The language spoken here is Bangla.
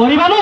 পরিমাণও